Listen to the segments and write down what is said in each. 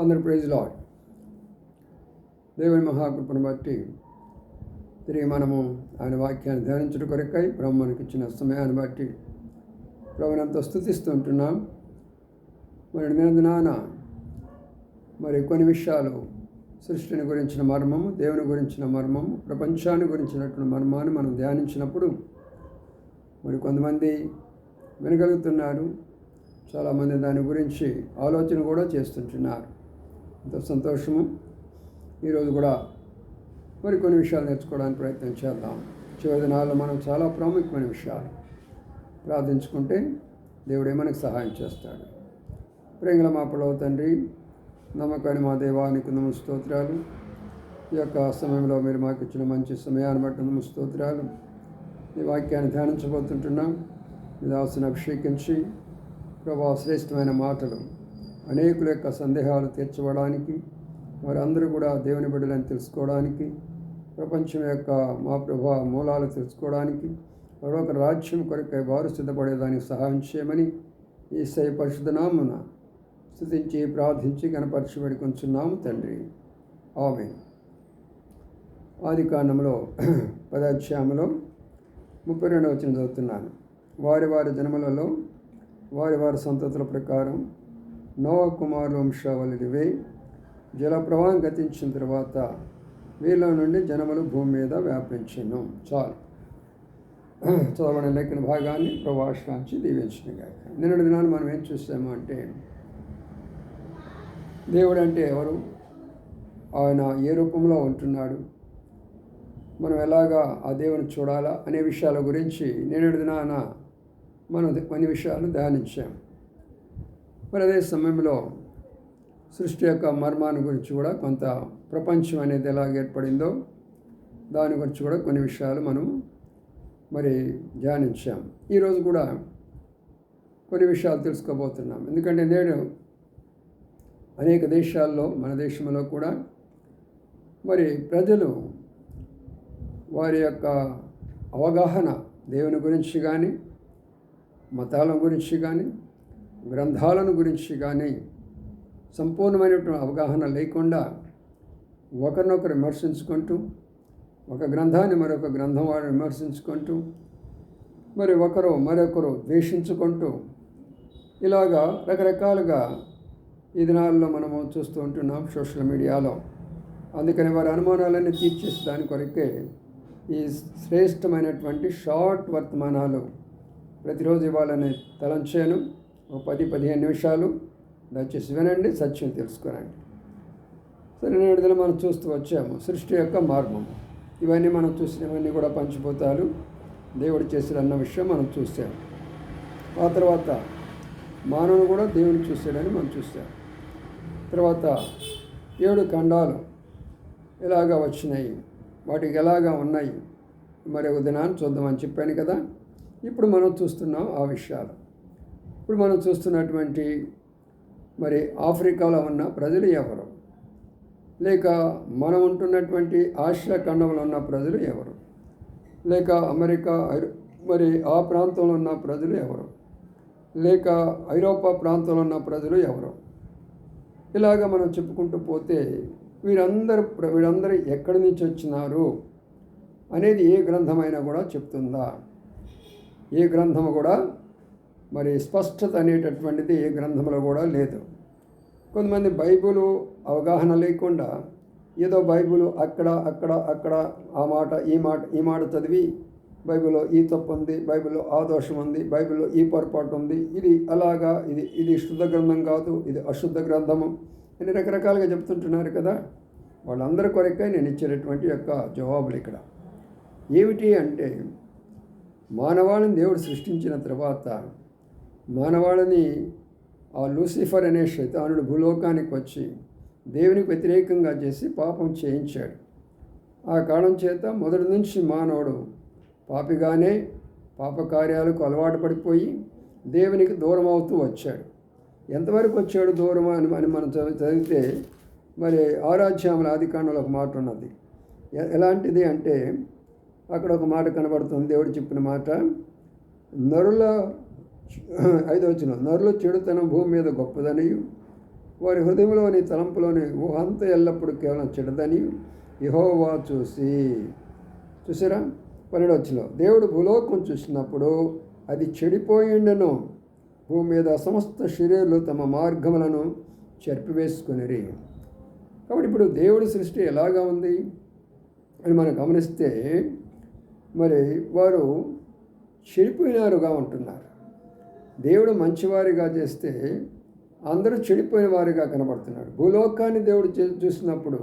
అందరు praise lord దేవుని మహాకృపను బట్టి తిరిగి మనము ఆయన వాక్యాన్ని ధ్యానించడం కొరకై బ్రహ్మనికి ఇచ్చిన సమయాన్ని బట్టి ప్రభునంత స్థుతిస్తూ ఉంటున్నాం. మరి నిరంజనాన మరి కొన్ని విషయాలు సృష్టిని గురించిన మర్మము దేవుని గురించిన మర్మము ప్రపంచాన్ని గురించినటువంటి మర్మాన్ని మనం ధ్యానించినప్పుడు మరి కొంతమంది వినగలుగుతున్నారు. చాలామంది దాని గురించి ఆలోచన కూడా చేస్తుంటున్నారు. ఎంతో సంతోషము. ఈరోజు కూడా మరి కొన్ని విషయాలు నేర్చుకోవడానికి ప్రయత్నం చేద్దాం. చివరి దినాల్లో మనం చాలా ప్రాముఖ్యమైన విషయాలు ప్రార్థించుకుంటే దేవుడే మనకు సహాయం చేస్తాడు. ప్రేంగుల మా పొడవ తండ్రి నమ్మకాన్ని మా దేవానికి నమ్మ స్తోత్రాలు. ఈ యొక్క సమయంలో మీరు మాకు ఇచ్చిన మంచి సమయాన్ని బట్టి నమ్మ స్తోత్రాలు. ఈ వాక్యాన్ని ధ్యానించబోతుంటున్నాం. ఇది ఆశను అభిషేకించి ప్రభా శ్రేష్టమైన మాటలు అనేకుల యొక్క సందేహాలు తీర్చబడానికి వారందరూ కూడా దేవుని బిడ్డలని తెలుసుకోవడానికి ప్రపంచం యొక్క మా ప్రభా మూలాలు తెలుసుకోవడానికి మరొక రాజ్యం కొరకై వారు సిద్ధపడేదానికి సహాయం చేయమని ఈ సై పరిశుద్ధనామున స్థుతించి ప్రార్థించి కనపరచబడి కొంచున్నాము తండ్రి. ఆమె ఆది కాండంలో పదాధ్యాయంలో ముప్పై రెండవ వచ్చిన చదువుతున్నాను. వారి వారి జన్మలలో వారి వారి సంతతుల ప్రకారం నవ కుమారు వంశావళివే జలప్రవాహం గతించిన తర్వాత వీళ్ళ నుండి జనములు భూమి మీద వ్యాపించను. చాలు. చదవని లెక్కిన భాగాన్ని ప్రభాషాంచి దీవించిన గాక. నిన్నటి దినాన్ని మనం ఏం చూసాము అంటే దేవుడు అంటే ఎవరు? ఆయన ఏ రూపంలో ఉంటున్నాడు? మనం ఎలాగా ఆ దేవుని చూడాలా? అనే విషయాల గురించి నిన్నటి దినాన మనం కొన్ని విషయాలు ధ్యానించాం. మరి అదే సమయంలో సృష్టి యొక్క మర్మాన్ని గురించి కూడా కొంత ప్రపంచం అనేది ఎలా ఏర్పడిందో దాని గురించి కూడా కొన్ని విషయాలు మనం మరి ధ్యానించాం. ఈరోజు కూడా కొన్ని విషయాలు తెలుసుకోబోతున్నాం. ఎందుకంటే నేడు అనేక దేశాల్లో మన దేశంలో కూడా మరి ప్రజలు వారి యొక్క అవగాహన దేవుని గురించి కానీ మతాల గురించి కానీ గ్రంథాలను గురించి కానీ సంపూర్ణమైనటువంటి అవగాహన లేకుండా ఒకరినొకరు విమర్శించుకుంటూ ఒక గ్రంథాన్ని మరొక గ్రంథం వారిని విమర్శించుకుంటూ మరి ఒకరు మరొకరు ద్వేషించుకుంటూ ఇలాగా రకరకాలుగా ఈ దినాల్లో మనము చూస్తూ ఉంటున్నాం సోషల్ మీడియాలో. అందుకని వారి అనుమానాలన్నీ తీర్చేసి దాని కొరకే ఈ శ్రేష్టమైనటువంటి షార్ట్ వర్తమానాలు ప్రతిరోజు ఇవ్వాలని తలంచాను. ఒక పది పదిహేను నిమిషాలు దయచేసి వినండి సత్యం తెలుసుకోనండి. సరే నేడుదల మనం చూస్తూ వచ్చాము. సృష్టి యొక్క మార్గం. ఇవన్నీ మనం చూసినవన్నీ కూడా పంచిపోతారు దేవుడు చేసిన అన్న విషయం మనం చూసాం ఆ తర్వాత మానవుని కూడా దేవుని చూశాడని మనం చూసాం తర్వాత ఏడు ఖండాలు ఎలాగా వచ్చినాయి? వాటికి ఎలాగా ఉన్నాయి? మరి ఒక దినాన్ని చూద్దామని చెప్పాను కదా. ఇప్పుడు మనం చూస్తున్నాం ఆ విషయాలు. ఇప్పుడు మనం చూస్తున్నటువంటి మరి ఆఫ్రికాలో ఉన్న ప్రజలు ఎవరు? లేక మనం ఉంటున్నటువంటి ఆసియా ఖండంలో ఉన్న ప్రజలు ఎవరు? లేక అమెరికా మరి ఆ ప్రాంతంలో ఉన్న ప్రజలు ఎవరు? లేక ఐరోపా ప్రాంతంలో ఉన్న ప్రజలు ఎవరు? ఇలాగ మనం చెప్పుకుంటూ పోతే వీరందరూ వీరందరూ ఎక్కడి నుంచి వచ్చినారు అనేది ఏ గ్రంథమైనా కూడా చెప్తుందా? ఏ గ్రంథము కూడా మరి స్పష్టత అనేటటువంటిది ఏ గ్రంథంలో కూడా లేదు. కొంతమంది బైబుల్ అవగాహన లేకుండా ఏదో బైబుల్ అక్కడ అక్కడ అక్కడ ఆ మాట ఈ మాట ఈ మాట చదివి బైబిల్లో ఈ తప్పు ఉంది బైబిల్లో ఆ దోషం ఉంది బైబిల్లో ఈ పొరపాటు ఉంది ఇది అలాగా ఇది ఇది శుద్ధ గ్రంథం కాదు ఇది అశుద్ధ గ్రంథము అని రకరకాలుగా చెప్తుంటున్నారు కదా. వాళ్ళందరి కొరకే నేను ఇచ్చేటటువంటి యొక్క జవాబులు ఇక్కడ. ఏమిటి అంటే మానవాళిని దేవుడు సృష్టించిన తర్వాత మానవాళిని ఆ లూసిఫర్ అనే శైతానుడు భూలోకానికి వచ్చి దేవునికి వ్యతిరేకంగా చేసి పాపం చేయించాడు. ఆ కారణం చేత మొదటి నుంచి మానవుడు పాపిగానే పాపకార్యాలకు అలవాటు పడిపోయి దేవునికి దూరం అవుతూ వచ్చాడు. ఎంతవరకు వచ్చాడు దూరం అని అని మనం చదివితే మరి ఆరాధ్యాముల ఆదికాండంలో ఒక మాట ఉన్నది. ఎలాంటిది అంటే అక్కడ ఒక మాట కనబడుతుంది దేవుడు చెప్పిన మాట నరుల ఐదో వచ్చిన నరుల చెడుతనం భూమి మీద గొప్పదనియు. వారి హృదయంలోని తలంపులోని ఊహంత ఎల్లప్పుడూ కేవలం చెడదని యహోవా చూసి. చూసారా? పన్నెండవచ్చులో దేవుడు భూలోకం చూసినప్పుడు అది చెడిపోయిండను. భూమి మీద సమస్త శరీరులు తమ మార్గములను చెరిపివేసుకుని కాబట్టి ఇప్పుడు దేవుడి సృష్టి ఎలాగా ఉంది? అని మనం గమనిస్తే మరి వారు చెడిపోయినారుగా ఉంటున్నారు. దేవుడు మంచివారిగా చేస్తే అందరూ చెడిపోయిన వారిగా కనబడుతున్నాడు. భూలోకాన్ని దేవుడు చూసినప్పుడు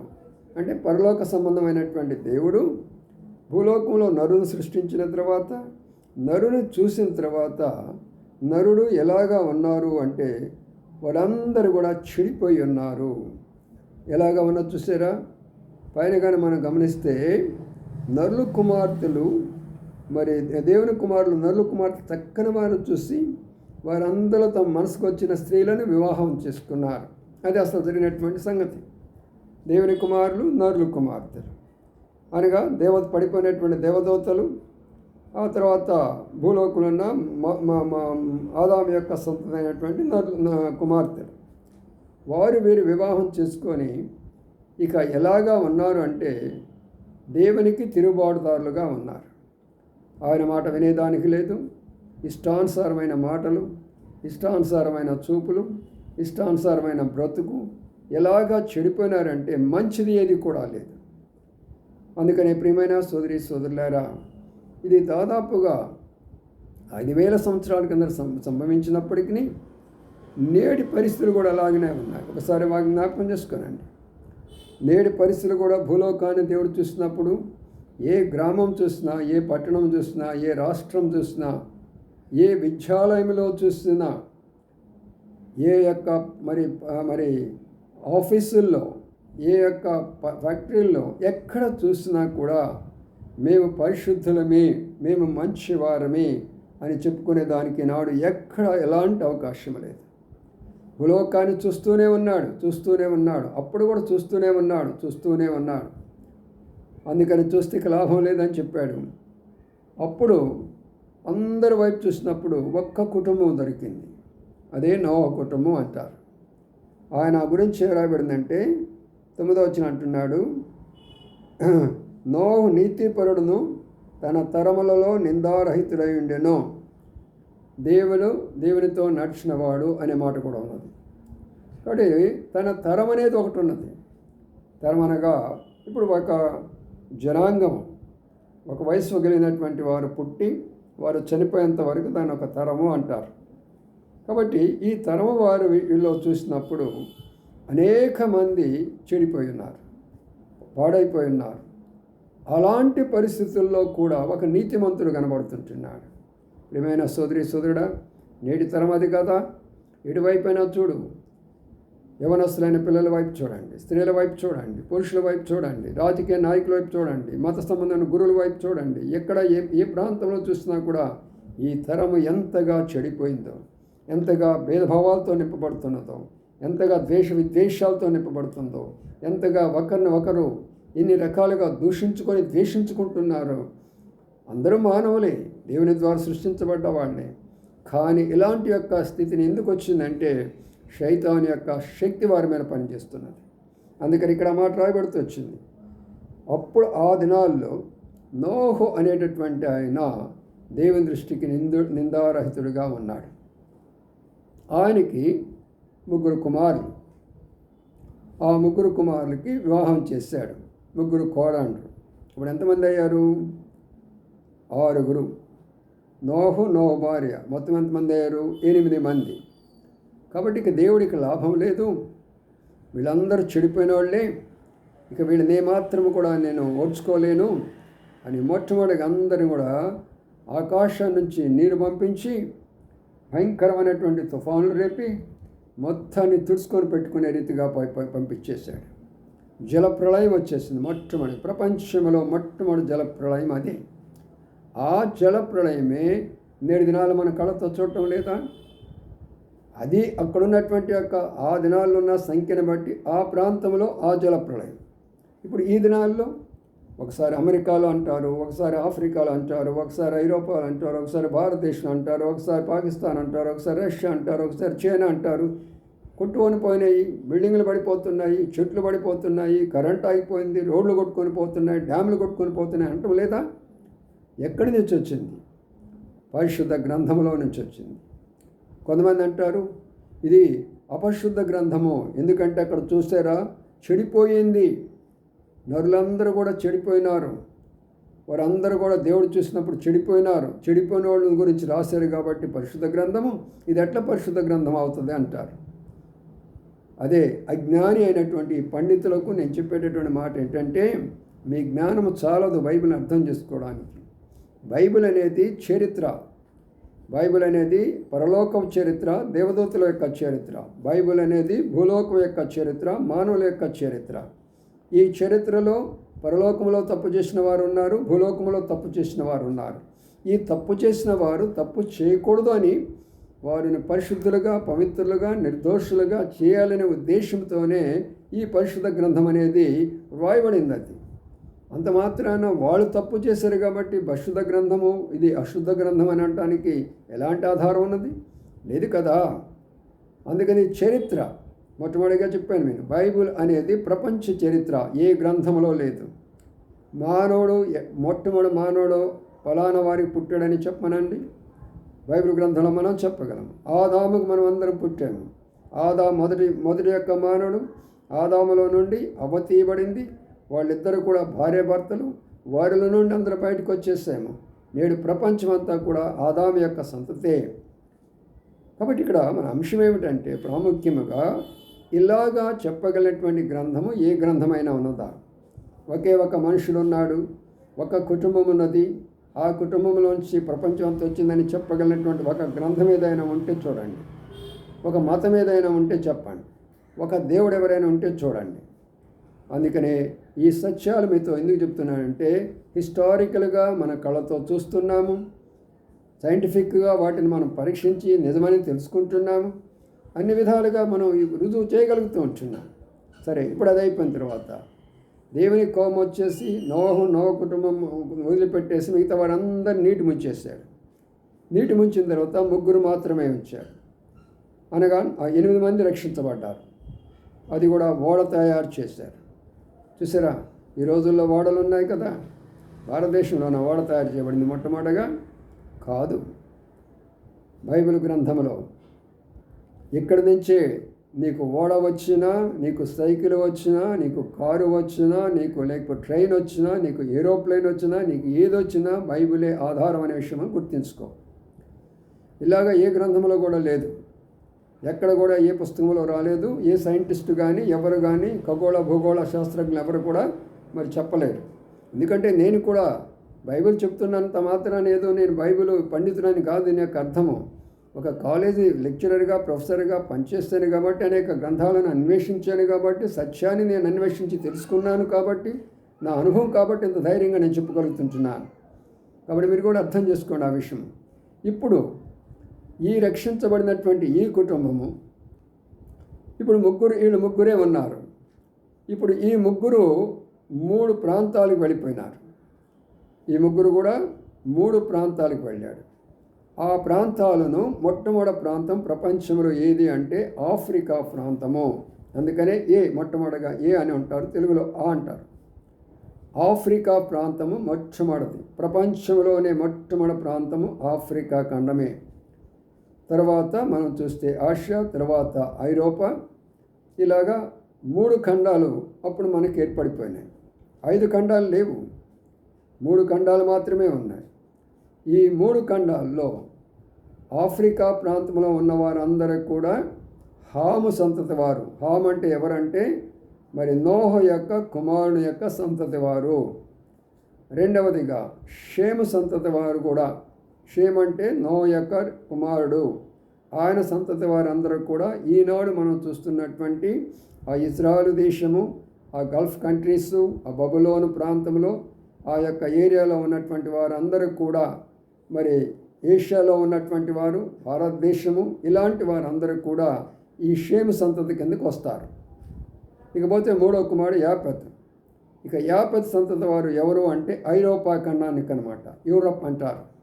అంటే పరలోక సంబంధమైనటువంటి దేవుడు భూలోకంలో నరును సృష్టించిన తర్వాత నరును చూసిన తర్వాత నరుడు ఎలాగా ఉన్నారు అంటే వారందరూ కూడా చెడిపోయి ఉన్నారు. ఎలాగా ఉన్నది చూసారా? పైన కానీ మనం గమనిస్తే నరులు కుమార్తెలు మరి దేవుని కుమారులు నరులు కుమార్తె చక్కని వారిని చూసి వారందరూ తమ మనసుకు వచ్చిన స్త్రీలను వివాహం చేసుకున్నారు. అది అసలు జరిగినటువంటి సంగతి. దేవుని కుమారులు నరులు కుమార్తెలు. అనగా దేవత పడిపోయినటువంటి దేవదూతలు ఆ తర్వాత భూలోకులున్న మ- ఆదాము యొక్క సొంతమైనటువంటి నరులు కుమార్తెలు. వారు వీరు వివాహం చేసుకొని ఇక ఎలాగా ఉన్నారు అంటే దేవునికి తిరుగుబాటుదారులుగా ఉన్నారు. ఆయన మాట వినేదానికి లేదు. ఇష్టానుసారమైన మాటలు ఇష్టానుసారమైన చూపులు ఇష్టానుసారమైన బ్రతుకు ఎలాగా చెడిపోయినారంటే మంచిది ఏది కూడా లేదు. అందుకనే ప్రియమైన సోదరి సోదరులారా ఇది దాదాపుగా ఐదు వేల సంవత్సరాల కింద సం- సంభవించినప్పటికీ నేటి పరిస్థితులు కూడా అలాగనే ఉన్నాయి. ఒకసారి వాటిని జ్ఞాపకం చేసుకోనండి. నేటి పరిస్థితులు కూడా భూలోకాన్ని దేవుడు చూసినప్పుడు ఏ గ్రామం చూసినా ఏ పట్టణం చూసినా ఏ రాష్ట్రం చూసినా ఏ విద్యాలయంలో చూసినా ఏ యొక్క మరి మరి ఆఫీసుల్లో ఏ యొక్క ప- ఫ్యాక్టరీల్లో ఎక్కడ చూసినా కూడా మేము పరిశుద్ధులమే మేము మంచివారమే అని చెప్పుకునే దానికి నాడు ఎక్కడ ఎలాంటి అవకాశం లేదు. భూలోకాన్ని చూస్తూనే ఉన్నాడు చూస్తూనే ఉన్నాడు అప్పుడు కూడా చూస్తూనే ఉన్నాడు చూస్తూనే ఉన్నాడు. అందుకని చూస్తే లాభం లేదని చెప్పాడు. అప్పుడు అందరి వైపు చూసినప్పుడు ఒక్క కుటుంబం దొరికింది. అదే నోవ కుటుంబం అంటారు. ఆయన గురించి రాబడిందంటే తొమ్మిదో వచ్చిన అంటున్నాడు నోవు నీతిపరుడును తన తరములలో నిందారహితుడై ఉండెను దేవుడు దేవునితో నడిచినవాడు అనే మాట కూడా ఉన్నది. కాబట్టి తన తరం అనేది ఒకటి ఉన్నది. తరం అనగా ఇప్పుడు ఒక జనాంగం. ఒక వయసు కలిగినటువంటి వారు పుట్టి వారు చనిపోయేంత వరకు దాని ఒక తరము అంటారు. కాబట్టి ఈ తరము వారు వీళ్ళు చూసినప్పుడు అనేక మంది చెడిపోయి ఉన్నారు పాడైపోయి ఉన్నారు. అలాంటి పరిస్థితుల్లో కూడా ఒక నీతిమంతుడు కనబడుతుంటున్నాడు. ప్రియమైన సోదరి సోదరుడా నేటి తరం అది కదా. ఎటువైపోయినా చూడు యవనస్తులైన పిల్లల వైపు చూడండి స్త్రీల వైపు చూడండి పురుషుల వైపు చూడండి రాజకీయ నాయకుల వైపు చూడండి మత సంబంధమైన గురువుల వైపు చూడండి ఎక్కడ ఏ ఏ ప్రాంతంలో చూసినా కూడా ఈ తరము ఎంతగా చెడిపోయిందో ఎంతగా భేదభావాలతో నింపబడుతున్నదో ఎంతగా ద్వేష విద్వేషాలతో నింపబడుతుందో ఎంతగా ఒకరిని ఒకరు ఇన్ని రకాలుగా దూషించుకొని ద్వేషించుకుంటున్నారో అందరూ మానవులే దేవుని ద్వారా సృష్టించబడ్డ వాళ్ళే. కానీ ఇలాంటి యొక్క స్థితిని ఎందుకు వచ్చిందంటే శైతాన్ యొక్క శక్తి వారి మీద పనిచేస్తున్నది. అందుకని ఇక్కడ మాట రాయబడుతూ వచ్చింది. అప్పుడు ఆ దినాల్లో నోహు అనేటటువంటి ఆయన దేవుని దృష్టికి నిందు నిందారహితుడిగా ఉన్నాడు. ఆయనకి ముగ్గురు కుమారులు. ఆ ముగ్గురు కుమారులకి వివాహం చేశాడు. ముగ్గురు కోడాండ్రు ఇప్పుడు ఎంతమంది అయ్యారు? ఆరుగురు. నోహు నోహు భార్య. మొత్తం ఎంతమంది అయ్యారు? ఎనిమిది మంది. కాబట్టి ఇక దేవుడికి లాభం లేదు. వీళ్ళందరూ చెడిపోయిన వాళ్ళే ఇక వీళ్ళని ఏమాత్రం కూడా నేను ఓడ్చుకోలేను అని మొట్టమొదటిగా అందరిని కూడా ఆకాశం నుంచి నీరు పంపించి భయంకరమైనటువంటి తుఫానులు రేపి మొత్తాన్ని తుడుచుకొని పెట్టుకునే రీతిగా పంపించేశాడు. జలప్రళయం వచ్చేసింది మొట్టమొదటి ప్రపంచంలో మొట్టమొదటి జల ప్రళయం అది. ఆ జల ప్రళయమే నేడు దినాలు మన కళతో చూడటం లేదా? అది అక్కడున్నటువంటి యొక్క ఆ దినాల్లో ఉన్న సంఖ్యను బట్టి ఆ ప్రాంతంలో ఆ జల ప్రళయం. ఇప్పుడు ఈ దినాల్లో ఒకసారి అమెరికాలో అంటారు ఒకసారి ఆఫ్రికాలో అంటారు ఒకసారి ఐరోపాలో అంటారు ఒకసారి భారతదేశం అంటారు ఒకసారి పాకిస్తాన్ అంటారు ఒకసారి రష్యా అంటారు ఒకసారి చైనా అంటారు. కొట్టుకొని పోయినాయి బిల్డింగ్లు పడిపోతున్నాయి చెట్లు పడిపోతున్నాయి కరెంట్ ఆగిపోయింది రోడ్లు కొట్టుకొని పోతున్నాయి డ్యాములు కొట్టుకొని పోతున్నాయి అంటాం లేదా? ఎక్కడి నుంచి వచ్చింది? పరిశుద్ధ గ్రంథంలో నుంచి వచ్చింది. కొంతమంది అంటారు ఇది అపరిశుద్ధ గ్రంథము. ఎందుకంటే అక్కడ చూసారా చెడిపోయింది. నరులందరూ కూడా చెడిపోయినారు. వారందరూ కూడా దేవుడు చూసినప్పుడు చెడిపోయినారు. చెడిపోయిన వాళ్ళ గురించి రాశారు కాబట్టి పరిశుద్ధ గ్రంథము ఇది ఎట్లా పరిశుద్ధ గ్రంథం అవుతుంది అంటారు. అదే అజ్ఞాని అయినటువంటి పండితులకు నేను చెప్పేటటువంటి మాట ఏంటంటే మీ జ్ఞానము చాలదు బైబిల్ని అర్థం చేసుకోవడానికి. బైబిల్ అనేది చరిత్ర. బైబిల్ అనేది పరలోకం చరిత్ర దేవదూతుల యొక్క చరిత్ర. బైబిల్ అనేది భూలోకం యొక్క చరిత్ర మానవుల యొక్క చరిత్ర. ఈ చరిత్రలో పరలోకంలో తప్పు చేసిన వారు ఉన్నారు భూలోకంలో తప్పు చేసిన వారు ఉన్నారు. ఈ తప్పు చేసిన వారు తప్పు చేయకూడదు అని వారిని పరిశుద్ధులుగా పవిత్రులుగా నిర్దోషులుగా చేయాలనే ఉద్దేశంతోనే ఈ పరిశుద్ధ గ్రంథం అనేది వ్రాయబడింది అది అంత మాత్రాన వాళ్ళు తప్పు చేశారు కాబట్టి బశుద్ధ గ్రంథము ఇది అశుద్ధ గ్రంథం అని అనడానికి ఎలాంటి ఆధారం ఉన్నది? లేదు కదా? అందుకని చరిత్ర మొట్టమొదటిగా చెప్పాను నేను బైబుల్ అనేది ప్రపంచ చరిత్ర ఏ గ్రంథంలో లేదు. మానవుడు మొట్టమొదటి మానవుడు ఫలానా వారికి పుట్టాడని చెప్పనండి బైబిల్ గ్రంథంలో మనం చెప్పగలం ఆదాముకు మనం అందరం పుట్టాము. ఆదా మొదటి మొదటి యొక్క మానవుడు ఆదాములో నుండి అవతీయబడింది వాళ్ళిద్దరూ కూడా భార్యాభర్తలు వారిలో నుండి అందరూ బయటకు వచ్చేసాము. నేడు ప్రపంచమంతా కూడా ఆదాము యొక్క సంతతే. కాబట్టి ఇక్కడ మన అంశం ఏమిటంటే ప్రాముఖ్యముగా ఇలాగా చెప్పగలిగినటువంటి గ్రంథము ఏ గ్రంథమైనా ఉన్నదా? ఒకే ఒక మనుషులు ఉన్నాడు ఒక కుటుంబం ఉన్నది. ఆ కుటుంబంలోంచి ప్రపంచం అంతా వచ్చిందని చెప్పగలిగినటువంటి ఒక గ్రంథం ఏదైనా ఉంటే చూడండి. ఒక మతం ఏదైనా ఉంటే చెప్పండి. ఒక దేవుడు ఎవరైనా ఉంటే చూడండి. అందుకనే ఈ సత్యాలు మీతో ఎందుకు చెప్తున్నానంటే హిస్టారికల్గా మన కళ్ళతో చూస్తున్నాము సైంటిఫిక్గా వాటిని మనం పరీక్షించి నిజమని తెలుసుకుంటున్నాము అన్ని విధాలుగా మనం రుజువు చేయగలుగుతూ ఉంటున్నాం. సరే ఇప్పుడు అది అయిపోయిన తర్వాత దేవుని కోపం వచ్చేసి నోహు నోహ కుటుంబం వదిలిపెట్టేసి మిగతా వారందరినీ నీటి ముంచేశాడు. నీటి ముంచిన తర్వాత ముగ్గురు మాత్రమే ఉంచాడు అనగా ఆ ఎనిమిది మంది రక్షించబడ్డారు. అది కూడా ఓడ తయారు చేశారు. చూసారా? ఈ రోజుల్లో ఓడలు ఉన్నాయి కదా. భారతదేశంలోన ఓడ తయారు చేయబడింది మొట్టమొదటగా కాదు. బైబిల్ గ్రంథంలో ఇక్కడి నుంచే నీకు ఓడ వచ్చినా నీకు సైకిల్ వచ్చినా నీకు కారు వచ్చినా నీకు లేకపోతే ట్రైన్ వచ్చినా నీకు ఏరోప్లేన్ వచ్చినా నీకు ఏది వచ్చినా బైబిలే ఆధారం అనే విషయం గుర్తుంచుకో. ఇలాగ ఏ గ్రంథంలో కూడా లేదు. ఎక్కడ కూడా ఏ పుస్తకంలో రాలేదు ఏ సైంటిస్ట్ కానీ ఎవరు కానీ ఖగోళ భూగోళ శాస్త్రజ్ఞులు ఎవరు కూడా మరి చెప్పలేరు. ఎందుకంటే నేను కూడా బైబిల్ చెప్తున్నంత మాత్రాన ఏదో నేను బైబిల్ పండితుడని కాదు దీని యొక్క అర్థము. ఒక కాలేజీ లెక్చరర్గా ప్రొఫెసర్గా పనిచేస్తాను కాబట్టి అనేక గ్రంథాలను అన్వేషించాను కాబట్టి సత్యాన్ని నేను అన్వేషించి తెలుసుకున్నాను కాబట్టి నా అనుభవం కాబట్టి ఇంత ధైర్యంగా నేను చెప్పగలుగుతుంటున్నాను కాబట్టి మీరు కూడా అర్థం చేసుకోండి ఆ విషయం. ఇప్పుడు ఈ రక్షించబడినటువంటి ఈ కుటుంబము. ఇప్పుడు ముగ్గురు వీళ్ళు ముగ్గురే ఉన్నారు. ఇప్పుడు ఈ ముగ్గురు మూడు ప్రాంతాలకు వెళ్ళిపోయినారు. ఈ ముగ్గురు కూడా మూడు ప్రాంతాలకు వెళ్ళాడు ఆ ప్రాంతాలను మొట్టమొదటి ప్రాంతం ప్రపంచంలో ఏది అంటే ఆఫ్రికా ప్రాంతము. అందుకనే ఏ మొట్టమొదటిగా ఏ అని అంటారు తెలుగులో ఆ అంటారు. ఆఫ్రికా ప్రాంతము మొట్టమొదటిది. ప్రపంచంలోనే మొట్టమొదటి ప్రాంతము ఆఫ్రికా ఖండమే. తర్వాత మనం చూస్తే ఆసియా తర్వాత ఐరోపా. ఇలాగా మూడు ఖండాలు అప్పుడు మనకి ఏర్పడిపోయినాయి. ఐదు ఖండాలు లేవు. మూడు ఖండాలు మాత్రమే ఉన్నాయి. ఈ మూడు ఖండాల్లో ఆఫ్రికా ప్రాంతంలో ఉన్న వారందరూ కూడా హాము సంతతి వారు. హామ్ అంటే ఎవరంటే? మరి నోహ యొక్క కుమారుని యొక్క సంతతి వారు. రెండవదిగా షేమ సంతతి వారు కూడా షేమ్ అంటే నో కుమారుడు. ఆయన సంతతి వారందరూ కూడా ఈనాడు మనం చూస్తున్నటువంటి ఆ ఇజ్రాయల్ దేశము ఆ గల్ఫ్ కంట్రీస్ ఆ బబులోను ప్రాంతంలో ఆ యొక్క ఏరియాలో ఉన్నటువంటి వారందరూ కూడా మరి ఏషియాలో ఉన్నటువంటి వారు భారతదేశము ఇలాంటి వారందరూ కూడా ఈ షేమ్ సంతతి కిందకు వస్తారు. ఇకపోతే మూడో కుమారుడు యాపత్. ఇక యాపత్ సంతతి వారు ఎవరు అంటే ఐరోపా ఖండానికి అనమాట యూరప్ అంటారు.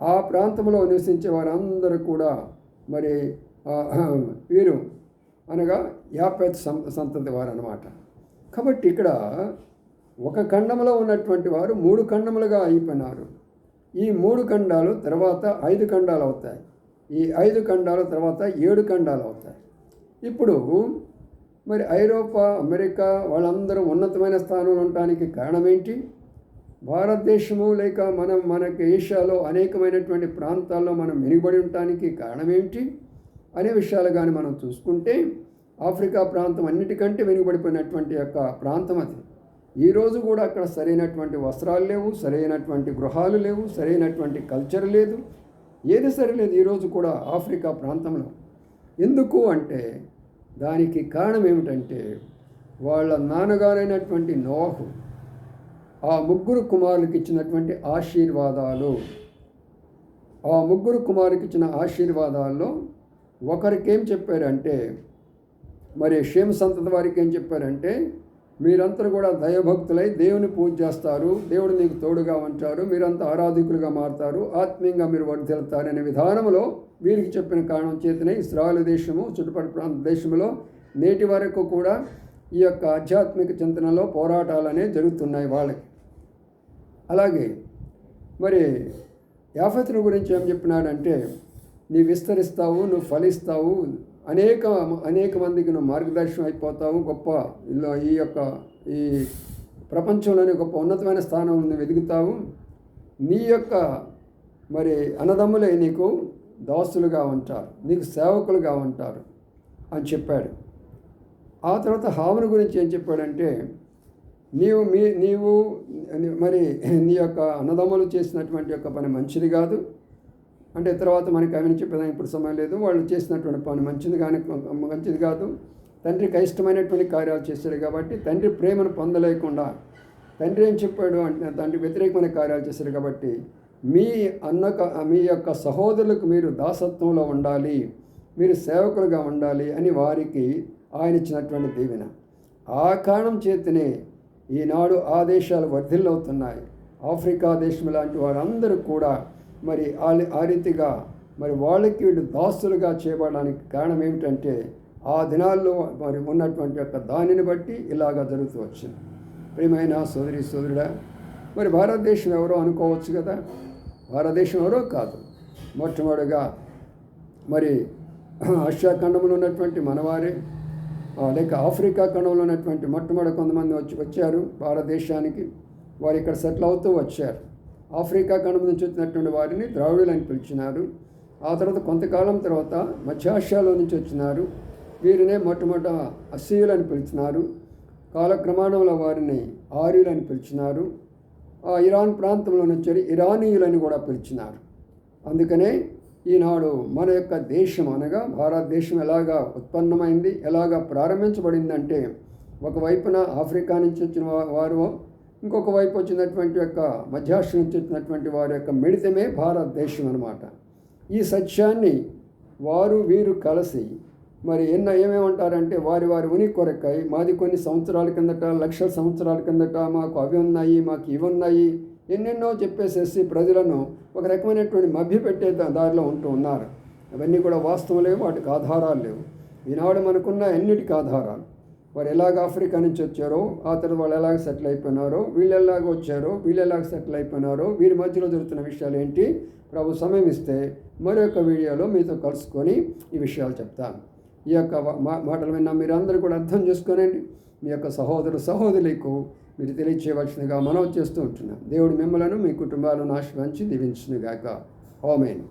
ఆ ప్రాంతంలో నివసించే వారందరూ కూడా మరి వీరు అనగా యాపేత్ సం సంతతి వారు అనమాట కాబట్టి ఇక్కడ ఒక ఖండంలో ఉన్నటువంటి వారు మూడు ఖండములుగా అయిపోయినారు. ఈ మూడు ఖండాలు తర్వాత ఐదు ఖండాలు అవుతాయి. ఈ ఐదు ఖండాలు తర్వాత ఏడు ఖండాలు అవుతాయి. ఇప్పుడు మరి ఐరోపా అమెరికా వాళ్ళందరూ ఉన్నతమైన స్థానంలో ఉండటానికి కారణం ఏంటి? భారతదేశము లేక మనం మనకి ఏషియాలో అనేకమైనటువంటి ప్రాంతాల్లో మనం వెనుకబడి ఉండటానికి కారణం ఏమిటి అనే విషయాలు కానీ మనం చూసుకుంటే ఆఫ్రికా ప్రాంతం అన్నిటికంటే వెనుకబడిపోయినటువంటి యొక్క ప్రాంతం అది. ఈరోజు కూడా అక్కడ సరైనటువంటి వస్త్రాలు లేవు సరైనటువంటి గృహాలు లేవు సరైనటువంటి కల్చర్ లేదు. ఏది సరిలేదు ఈరోజు కూడా ఆఫ్రికా ప్రాంతంలో. ఎందుకు అంటే దానికి కారణం ఏమిటంటే వాళ్ళ నాన్నగారైనటువంటి నోహు ఆ ముగ్గురు కుమారులకు ఇచ్చినటువంటి ఆశీర్వాదాలు. ఆ ముగ్గురు కుమారుకి ఇచ్చిన ఆశీర్వాదాల్లో ఒకరికేం చెప్పారంటే మరి క్షేమ సంతతి వారికి ఏం చెప్పారంటే మీరంతా కూడా దయభక్తులై దేవుని పూజ చేస్తారు దేవుడు మీకు తోడుగా ఉంటారు మీరంతా ఆరాధికులుగా మారుతారు ఆత్మీయంగా మీరు వర్ధిల్తారు విధానంలో వీరికి చెప్పిన కారణం చేతనే ఇస్రాయల్ దేశము చుట్టుపక్కల ప్రాంత దేశంలో నేటి వరకు కూడా ఈ యొక్క ఆధ్యాత్మిక చింతనలో పోరాటాలనే జరుగుతున్నాయి వాళ్ళకి. అలాగే మరి యాఫతుని గురించి ఏం చెప్పినాడంటే నీ విస్తరిస్తావు నువ్వు ఫలిస్తావు అనేక అనేక మందికి నువ్వు మార్గదర్శనం అయిపోతావు గొప్ప ఇలా ఈ యొక్క ఈ ప్రపంచంలోనే గొప్ప ఉన్నతమైన స్థానం నువ్వు ఎదుగుతావు నీ యొక్క మరి అన్నదమ్ములే నీకు దాసులుగా ఉంటారు నీకు సేవకులుగా ఉంటారు అని చెప్పాడు. ఆ తర్వాత హాముని గురించి ఏం చెప్పాడంటే నీవు మీ నీవు మరి నీ యొక్క అన్నదమ్ములు చేసినటువంటి యొక్క పని మంచిది కాదు. అంటే తర్వాత మనకి అవి చెప్పేదానికి ఇప్పుడు సమయం లేదు. వాళ్ళు చేసినటువంటి పని మంచిది కానీ మంచిది కాదు. తండ్రికి అయిష్టమైనటువంటి కార్యాలు చేశాడు కాబట్టి తండ్రి ప్రేమను పొందలేకుండా తండ్రి ఏం చెప్పాడు అంటే తండ్రి వ్యతిరేకమైన కార్యాలు చేశాడు కాబట్టి మీ అన్న మీ యొక్క సహోదరులకు మీరు దాసత్వంలో ఉండాలి మీరు సేవకులుగా ఉండాలి అని వారికి ఆయన ఇచ్చినటువంటి దీవెన. ఆ కారణం చేతనే ఈనాడు ఆ దేశాలు వర్ధిల్లవుతున్నాయి. ఆఫ్రికా దేశం లాంటి వారందరూ కూడా మరి ఆ రీతిగా మరి వాళ్ళకి వీళ్ళు దాస్తులుగా చేయబడడానికి కారణం ఏమిటంటే ఆ దినాల్లో మరి ఉన్నటువంటి యొక్క దానిని బట్టి ఇలాగా జరుగుతూ వచ్చింది. ప్రియమైన సోదరి సోదరుడా మరి భారతదేశం ఎవరో అనుకోవచ్చు కదా? భారతదేశం ఎవరో కాదు. మొట్టమొదటిగా మరి ఆసియా ఖండంలో ఉన్నటువంటి మనవారే లేక ఆఫ్రికా ఖండంలో ఉన్నటువంటి మొట్టమొదటి కొంతమంది వచ్చి వచ్చారు భారతదేశానికి. వారు ఇక్కడ సెటిల్ అవుతూ వచ్చారు. ఆఫ్రికా ఖండం నుంచి వచ్చినటువంటి వారిని ద్రావిడులు అని పిలిచినారు. ఆ తర్వాత కొంతకాలం తర్వాత మధ్యాసియాలో నుంచి వచ్చినారు. వీరినే మొట్టమొదట అసీయులు అని పిలిచినారు. కాలక్రమాణంలో వారిని ఆర్యులు అని పిలిచినారు. ఆ ఇరాన్ ప్రాంతంలో నుంచి ఇరానీయులని కూడా పిలిచినారు. అందుకనే ఈనాడు మన యొక్క దేశం అనగా భారతదేశం ఎలాగా ఉత్పన్నమైంది ఎలాగా ప్రారంభించబడిందంటే ఒకవైపున ఆఫ్రికా నుంచి వచ్చిన వారు ఇంకొక వైపు వచ్చినటువంటి యొక్క మధ్యాష్ట్ర నుంచి వచ్చినటువంటి వారి యొక్క మిళితమే భారతదేశం అనమాట ఈ సత్యాన్ని వారు వీరు కలిసి మరి ఎన్న ఏమేమంటారంటే వారి వారి ఉని కొరకై మాది కొన్ని సంవత్సరాల కిందట లక్షల సంవత్సరాల కిందట మాకు అవి ఉన్నాయి మాకు ఇవి ఉన్నాయి ఎన్నెన్నో చెప్పేసేసి ప్రజలను ఒక రకమైనటువంటి మభ్యపెట్టే దారిలో ఉంటూ ఉన్నారు. అవన్నీ కూడా వాస్తవం లేవు వాటికి ఆధారాలు లేవు. ఈనాడు మనకున్న ఎన్నిటికి ఆధారాలు? వారు ఎలాగ ఆఫ్రికా నుంచి వచ్చారో ఆ తర్వాత వాళ్ళు ఎలాగ సెటిల్ అయిపోయినారో వీళ్ళు ఎలాగ వచ్చారో వీళ్ళు ఎలాగ సెటిల్ అయిపోయినారో వీరి మధ్యలో జరుగుతున్న విషయాలు ఏంటి? ప్రభు సమయం ఇస్తే మరొక వీడియోలో మీతో కలుసుకొని ఈ విషయాలు చెప్తాను. ఈ యొక్క మాటలు విన్న మీరు కూడా అర్థం చేసుకోనండి. మీ యొక్క సహోదరు సహోదరులకు మీరు తెలియచేయవలసిందిగా మనం చేస్తూ ఉంటున్నాం. దేవుడు మిమ్మలను మీ కుటుంబాలను ఆశ్రయించి దీవించునుగాక. ఓమెన్